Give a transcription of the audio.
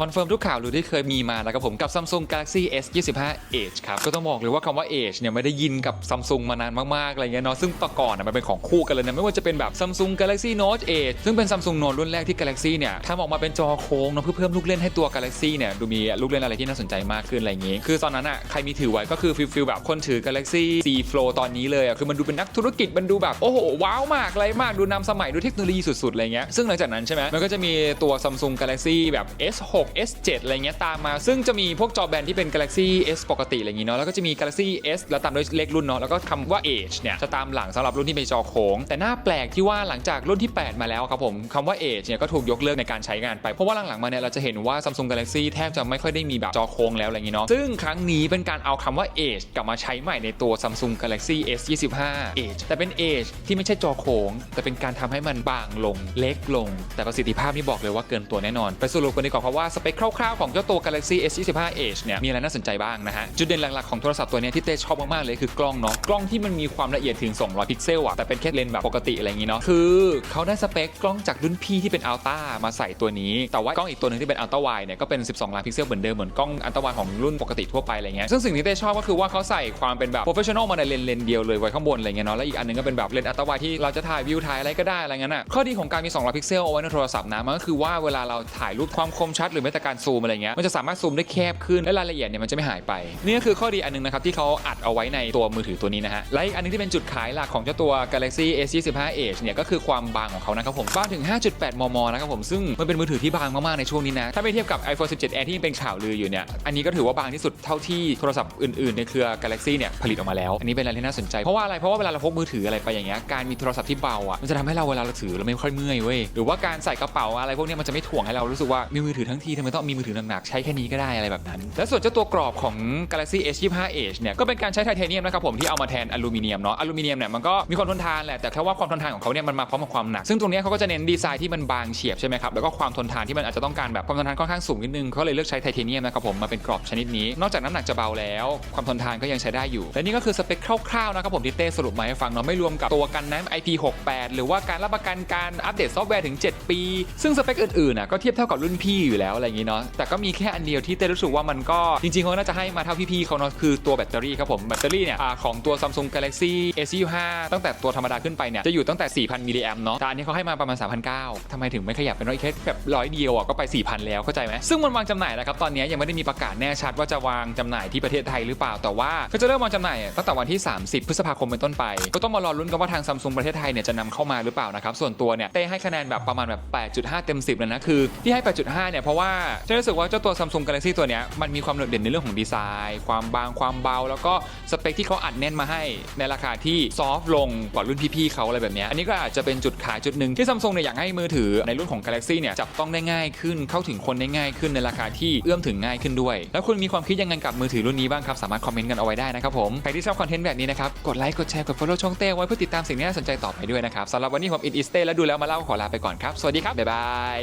คอนเฟิร์มทุกข่าวหรือที่เคยมีมานะครับผมกับ Samsung Galaxy S 25 Edge ครับ ก็ต้องบอกเลยว่าคำว่า Edge เนี่ยไม่ได้ยินกับ Samsung มานานมากๆอะไรเงี้ยเนาะซึ่งแต่ก่อนอะมันเป็นของคู่กันเลยนะไม่ว่าจะเป็นแบบ Samsung Galaxy Note 8ซึ่งเป็น Samsung Note รุ่นแรกที่ Galaxy เนี่ยทำออกมาเป็นจอโค้งเนาะเพื่อเพิ่มลูกเล่นให้ตัว Galaxy เนี่ยดูมีลูกเล่นอะไรที่น่าสนใจมากขึ้นอะไรอย่างงี้คือตอนนั้นอะใครมีถือไว้ก็คือฟิลฟิลแบบคนถือ Galaxy Z Flow ตอนนี้เลยอะคือมันดูเป็นนักธุรกิจมันดูแบบโอ้โหว้าวมากอะไรมากดูนำสมัยดูเทคโนโลยีสุดๆอะไรเงี้ยซึ่งหลังจากนั้นใช่ไหมมันก็จะมีตัว Samsung Galaxy แบบ S6 S7 อะไรเงี้ยตามมา ซึ่งจะมีพวกจอแบนที่เป็น Galaxy S ปกติอะไรอย่างงี้เนาะแล้วก็จะมี Galaxy S แล้วตามด้วยเลขรุ่นเนาะแล้วก็คำว่า Edge เนี่ยจะตามหลังสำหรับรุ่นที่เป็นจอโค้งแต่น่าแปลกที่ว่าหลังจากรุ่นที่ 8 มาแล้วครับผมคำว่า Edge เนี่ยก็ถูกยกเลิกในการใช้งานไปเพราะว่าหลังๆมาเนี่ยเราจะเห็นว่า Samsung Galaxy แทบจะไม่ค่อยได้มีแบบจอโค้งแล้วอะไรอย่างงี้เนาะซึ่งครั้งนี้เป็นการเอาคำว่า Edge กลับมาใช้ใหม่ในตัว Samsung Galaxy S 25 Edge แต่เป็น Edge ที่ไม่ใช่จอโค้งแต่เป็นการทำให้มันบางลงเล็กลง แต่ประสิทธิภาพนี่บอกเลยว่าเกินตัวแน่นอน ไปสรุปกันดีกว่าครับว่าสเปคคร่าวๆของเจ้าตัว Galaxy S 25 Edge เนี่ยมีอะไรน่าสนใจบ้างนะฮะ จุดเด่นหลักๆของโทรศัพท์ตัวนี้ที่เต้ชอบมากๆเลยคือกล้องเนาะกล้องที่มันมีความละเอียดถึง 200 พิกเซลอะแต่เป็นแค่เลนส์แบบปกติอะไรอย่างงี้เนาะคือเขาได้สเปคกล้องจากรุ่นพี่ที่เป็นอัลต้ามาใส่ตัวนี้ แต่ว่ากล้องอีกตัวหนึงที่เป็นอัลต้าไวเนี่ยก็เป็น 12 ล้านพิกเซลเหมือนเดิมเหมือนกล้องอัลต้าไวของรุ่นปกติทั่วไปอะไรเงี้ยซึ่งสิ่งที่เต้ชอบก็คือว่าเขาใส่ความเป็นแบบโปรเฟชชั่นอลมาในเลนส์เลนเดียวเลยไว้ข้างบนอะไรเงี้ยเนาะแล้วอีกอันนึงก็เป็นแบบเลนอัลต้าไวที่เราจะถ่ายวิวถ่ายอะไรก็ได้อะไรเงี้ยน่ะข้อดีของการมี200พิกเซลเอาไว้ในโทรศัพท์นะมันก็คือว่าเวลาเราถ่ายรูปความคมชัดหรือแม้แต่การซูมอะไรเงี้ยมันจะสามารถซูมได้แคบขึ้นและรายละเอียดเนี่ยมันจะไม่หายไปนี่ก็คือข้อดีอันหนึงนะครับที่เขาอัดเอาไว้ในตัวมือถือตัวนี้นะฮะและอีกอันหนึงที่เป็นจุดขายหลักของเจ้าตัว Galaxy S 25 Edge เนี่ยก็คือความบางของเขานะครับผมบางถึง 5.8 มมนะครับผมซึ่งมันเป็นมือถือที่บางมากๆในช่วงนี้นะถ้าไปเทียบกับ iPhone 17 Air ที่ยังเป็นข่าวลืออยู่เนี่ยอันนี้ก็ถือว่าบางที่สุดเท่าที่โทรศัพท์อื่นๆ ในเครือ Galaxy เนี่ยผลิตออกมาแล้ว อันนี้เป็นอะไรที่น่าสนใจเพราะว่าอะไรเพราะว่าเวลาเราพกมือถืออะไรไปอย่างเงี้ยการมีโทรศัพท์ที่เบาอะมันจะทำให้เราเวลาเราถือเราไม่ค่อยเมื่อยเว้ยหรือว่าการใส่กระเป๋าอะไรพวกนี้มันจะไม่ถ่วงให้เรารู้สึกว่ามีมือถือทั้งทีทำไมต้องมีมือถือหนักๆใช้แค่นี้ก็ได้อะไรแบบนั้น และส่วนเจ้าตัวกรอบของ Galaxy S 25 Edge เนี่ยก็เป็นการใช้ไทเทเนียมนะครับผมที่เอามาแทนอลูมิเนียมเนาะอลูมิเนียมเนี่ยมันก็มีความทนทานแหละแต่แค่ว่าความทนทานของเขาเนี่ยมันมาพร้อมกับความหนักซึ่งตรงนี้เขาก็จะเน้นดีไซน์ที่มันบางเฉียบใช่ไหมครับแล้วก็ความทนทานที่มันอาจจะต้องการแบบความทนทานค่อนข้างสูงนิดนึงเขาเลยเลือกใช้ไทเทเนียมนะครับผมมาเป็นกรอบชนิดนี้ นอกจากน้ำหนักจะเบาแล้ว ความทนทานก็ยังใช้ได้อยู่ และนี่ก็คือสเปคคร่าวๆนะครับผมที่เต้สรุปมาให้ฟังเนาะไม่รวมกับตัวกันน้ำ IP68 หรือว่าการรับประกันการอัปเดตซอฟต์แวร์ถึง 7 ปี ซึ่งสเปคอื่นๆน่ะก็เทียบเท่ากับรุ่นพี่อยู่แล้วอะไรอย่างงี้เนาะแต่ก็มีแค่อันเดียวที่เต้รู้สึกว่ามันก็จริงๆเขาน่าจะให้มาเท่าพี่ๆเขาเนาะคือตัวแบตเตอรี่ครับผมแบตเตอรี่เนี่ยอของตัว Samsung Galaxy S25 ตั้งแต่ตัวธรรมดาขึ้นไปเนี่ยจะอยู่ตั้งแต่ 4,000 มิลลิแอมเนาะแต่อันนี้เขาให้มาประมาณ 3,900ทำไมถึงไม่ขยับเป็นร้อยแค่แบบร้อยเดียวอะก็ไป 4,000 แล้วเข้าใจไหมซึ่งมันวางจำหน่ายแล้วครับตอนนี้ยังไม่ได้มีประกาศแน่ชัดว่าจะวางจำหน่ายที่ประเทศไทยหรือเปล่าแต่ว่าก็จะเริ่มวางจำหน่ายตั้งแต่วันที่ 30 พฤษภาคมเป็นต้นไป ก็ต้องมารอลุ้นกันว่าทางซัมซุงประเทศไทยเนี่ยจะนำเข้ามาหรือเปล่านะครับส่วนตัวเนี่ยเต้ให้คะแนนแบบประมาณแบบ 8.5 เต็ม 10เลยนะคือที่ให้ 8.5 เนี่ยเพราะว่าจะรู้สึกว่าเจ้าตัว Samsung Galaxy ตัวเนี้ยมันมีความโดดเด่นในเรื่องของดีไซน์ ความบางความเบา แล้วก็สเปคที่เขาอัดแน่นมาให้ในราคาที่ซอฟต์ลงกว่ารุ่นพี่ๆเขาอะไรแบบนี้อันนี้ก็อาจจะเป็นจุดขายจุดหนึ่งที่ Samsung เนี่ยอยากให้มือถือในรุ่นของ Galaxy เนี่ยจับต้องได้ง่ายขึ้นเข้าถึงคนได้ง่ายขึ้นในราคาที่เอื้อมถึงง่ายขึ้นด้วย แล้วคุณมีความคิดยังไงกับมือถือรุ่นนี้บ้างครับสามารถคอมเมนต์กันเอาไว้ได้นะครับผมใครที่ชอบคอนเทนต์แบบนี้นะครับกดไลค์กดแชร์กด follow ช่องเต้ไว้เพื่อติดตามสิ่งที่น่าสนใจต่อไปด้วยนะครับสำหรับวันนี้ผมอินอิสเต้แล้วดูแล้วมาเล่าขอลาไปก่อนครับสวัสดีครับบ๊ายบาย